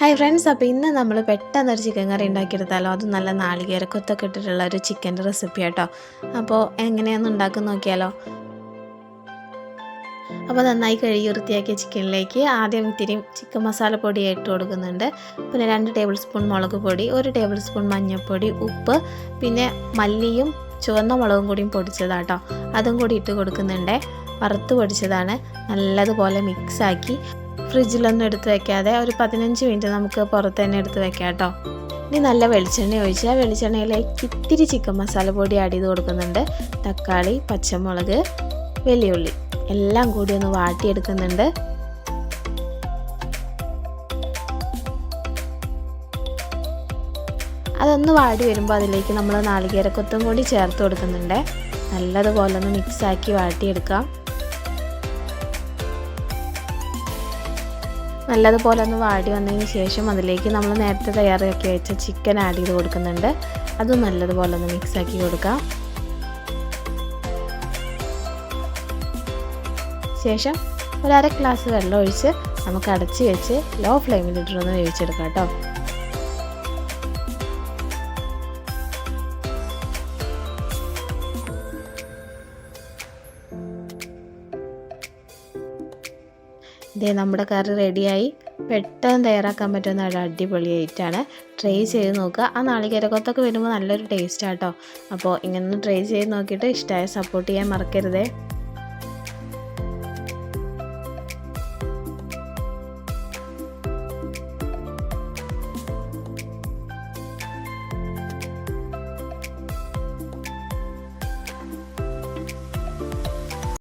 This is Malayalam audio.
ഹായ് ഫ്രണ്ട്സ് അപ്പോൾ ഇന്ന് നമ്മൾ പെട്ടെന്നൊരു ചിക്കൻ കറി ഉണ്ടാക്കിയെടുത്താലോ? അത് നല്ല നാളികേരക്കൊത്തൊക്കെ ഇട്ടിട്ടുള്ള ഒരു ചിക്കന്റെ റെസിപ്പി കേട്ടോ അപ്പോൾ എങ്ങനെയാണെന്ന് ഉണ്ടാക്കി നോക്കിയാലോ? അപ്പോൾ നന്നായി കഴുകി വൃത്തിയാക്കിയ ചിക്കനിലേക്ക് ആദ്യം ഇത്തിരി ചിക്കൻ മസാല പൊടി ഇട്ട് കൊടുക്കുന്നുണ്ട്. പിന്നെ രണ്ട് ടേബിൾ സ്പൂൺ മുളക് പൊടി ഒരു ടേബിൾ സ്പൂൺ മഞ്ഞൾപ്പൊടി ഉപ്പ് പിന്നെ മല്ലിയും ചുവന്ന മുളകും കൂടിയും പൊടിച്ചതാട്ടോ. അതും കൂടി ഇട്ട് കൊടുക്കുന്നുണ്ട്. വറുത്ത് പൊടിച്ചതാണ്. നല്ലതുപോലെ മിക്സാക്കി ഫ്രിഡ്ജിലൊന്നും എടുത്ത് വെക്കാതെ ഒരു പതിനഞ്ച് മിനിറ്റ് നമുക്ക് പുറത്ത് തന്നെ എടുത്ത് വെക്കാം കേട്ടോ. ഇനി നല്ല വെളിച്ചെണ്ണ ഒഴിച്ചാൽ വെളിച്ചെണ്ണയിലേക്ക് ഇത്തിരി ചിക്കൻ മസാല പൊടി ആഡ് ചെയ്ത് കൊടുക്കുന്നുണ്ട്. തക്കാളി പച്ചമുളക് വെല്ലുള്ളി എല്ലാം കൂടി ഒന്ന് വാട്ടിയെടുക്കുന്നുണ്ട്. അതൊന്ന് വാടി വരുമ്പോൾ അതിലേക്ക് നമ്മൾ നാളികേരക്കൊത്തും കൂടി ചേർത്ത് കൊടുക്കുന്നുണ്ട്. നല്ലതുപോലെ ഒന്ന് മിക്സാക്കി വാട്ടിയെടുക്കാം. നല്ലതുപോലെ ഒന്ന് വാടി വന്നതിന് ശേഷം അതിലേക്ക് നമ്മൾ നേരത്തെ തയ്യാറാക്കി വെച്ച ചിക്കൻ ആഡ് ചെയ്ത് കൊടുക്കുന്നുണ്ട്. അതും നല്ലതുപോലെ ഒന്ന് മിക്സാക്കി കൊടുക്കാം. ശേഷം ഒരു അര ഗ്ലാസ് വെള്ളം ഒഴിച്ച് നമുക്ക് അടച്ച് വെച്ച് ലോ ഫ്ലെയിമിൽ ഇട്ടിട്ടൊന്ന് വേവിച്ചെടുക്കാം കേട്ടോ. ഇതേ നമ്മുടെ കറി റെഡിയായി. പെട്ടെന്ന് തയ്യാറാക്കാൻ പറ്റുന്ന ഒരു അടിപൊളിയായിട്ടാണ് ട്രൈ ചെയ്ത് നോക്കുക. ആ നാളികേരക്കൊത്തൊക്കെ വരുമ്പോൾ നല്ലൊരു ടേസ്റ്റ് ആട്ടോ. അപ്പോൾ ഇങ്ങനെ ട്രൈ ചെയ്ത് നോക്കിയിട്ട് ഇഷ്ടമായ സപ്പോർട്ട് ചെയ്യാൻ മറക്കരുതേ.